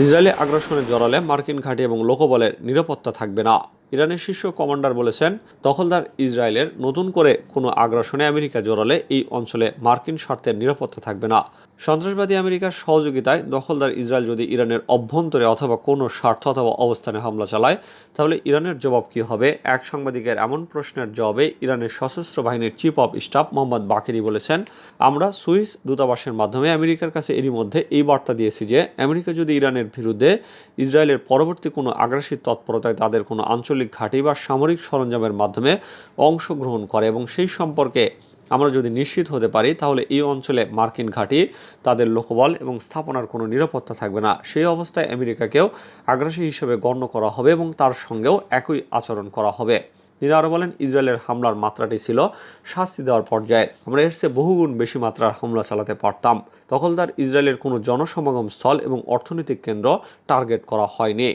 ইসরায়েলে আগ্রাসনে জড়ালে মার্কিন ঘাঁটি এবং লোকবলের নিরাপত্তা থাকবে না। ইরানের শীর্ষ কমান্ডার বলেছেন, দখলদার ইসরায়েলের নতুন করে কোনো আগ্রাসনে আমেরিকা জড়ালে এই অঞ্চলে মার্কিন স্বার্থের নিরাপত্তা থাকবে না। সন্ত্রাসবাদী আমেরিকার সহযোগিতায় দখলদার ইসরায়েল যদি ইরানের অভ্যন্তরে অথবা কোনো স্বার্থ অথবা অবস্থানে হামলা চালায়, তাহলে ইরানের জবাব কী হবে? এক সাংবাদিকের এমন প্রশ্নের জবাবে ইরানের সশস্ত্র বাহিনীর chief of staff Mohammad Bagheri বলেছেন, আমরা সুইস দূতাবাসের মাধ্যমে আমেরিকার কাছে এরই মধ্যে এই বার্তা দিয়েছি যে, আমেরিকা যদি ইরানের বিরুদ্ধে ইসরায়েলের পরবর্তী কোনো আগ্রাসী তৎপরতায় তাদের কোনো আঞ্চলিক ঘাঁটি বা সামরিক সরঞ্জামের মাধ্যমে অংশগ্রহণ করে এবং সেই সম্পর্কে আমরা যদি নিশ্চিত হতে পারি, তাহলে এই অঞ্চলে মার্কিন ঘাঁটি, তাদের লোকবল এবং স্থাপনার কোনো নিরাপত্তা থাকবে না। সেই অবস্থায় আমেরিকাকেও আগ্রাসী হিসেবে গণ্য করা হবে এবং তার সঙ্গেও একই আচরণ করা হবে। তিনি আরও বলেন, ইসরায়েলের হামলার মাত্রাটি ছিল শাস্তি দেওয়ার পর্যায়ে। আমরা এর চেয়ে বহুগুণ বেশি মাত্রার হামলা চালাতে পারতাম। দখলদার ইসরায়েলের কোনো জনসমাগম স্থল এবং অর্থনৈতিক কেন্দ্র টার্গেট করা হয়নি।